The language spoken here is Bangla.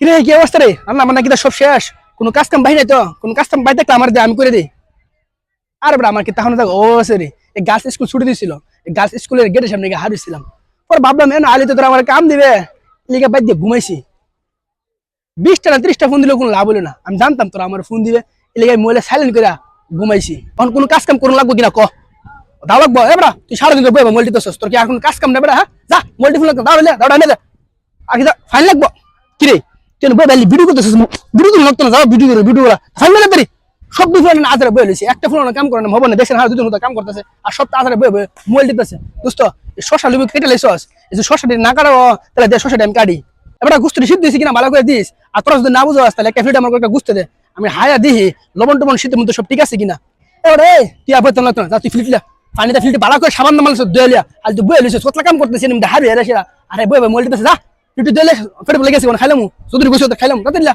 কিরে কি অবস্থা রে আমার নাকি তো সব শেষ কোনো কাজ কাম তো কোনো কাজ কাম থাকলে আমার দে আমি করে দিই আর বড় আমার কি দেখ ও সরি এই গার্লস স্কুল ছুটি দিয়েছিল এই গার্লস স্কুলের গেটের সামনে গিয়ে হারিয়েছিলাম ভাবলাম আলি তো আমার কাম দিবে বাদ দিয়ে ঘুমাইছি বিশটা না ত্রিশটা ফোন দিলে কোনো লাভ হলো না আমি জানতাম তোরা আমার ফোন দিবে এলিগে মোবাইলে সাইলেন্ট করে ঘুমাইছি এখন কোনো কাজ কাম করুন লাগবো কিনা ক দাও লাগবো এবার তুই সারাদিন বইবা মোবাইলটি তো তোর কি আর কোনো কাজ কাম নেবে হ্যাঁ যা ফোন লাগতো দাও দাও আগে যা ফাইন লাগবো কিরে বই ভিডিও করতেছিস ভিডিও তো লাগতো না, যাও ভিডিও করে ভিডিও তারি সব দুই বই লইছি। একটা ফোন কাম করে না হবে না হার দুজন কাম করতেছে। আর সব বই বই মোবাইল টিপতেছে। দোস্ত শশা লিবি কেটে এই যে শশাটি না কাটো তাহলে শশাটি আমি কাটি। এবার সিদ্ধ দিয়েছি কিনা, ভালো করে দিস। আর তোরা যদি না বুঝো তাহলে একটা আমার একটা গুস্তে দে। আমি হায়া দিহি, লবণ টবণ, শীতের মধ্যে সব ঠিক আছে কিনা। এবার এই, তুই আবার তো না তুই ভালো করে সাবান মাল দইলিয়া আর তুই বই লইছিস, কতলা কাম করতেছিস আমি হারি হেরে সেরা আরে বই বই মোবাইল টিপতেছে, যা। ফিল্টে দিলে ফেটে বলে গেছি খাইলাম যদি গুছো খাইলাম কাতিলা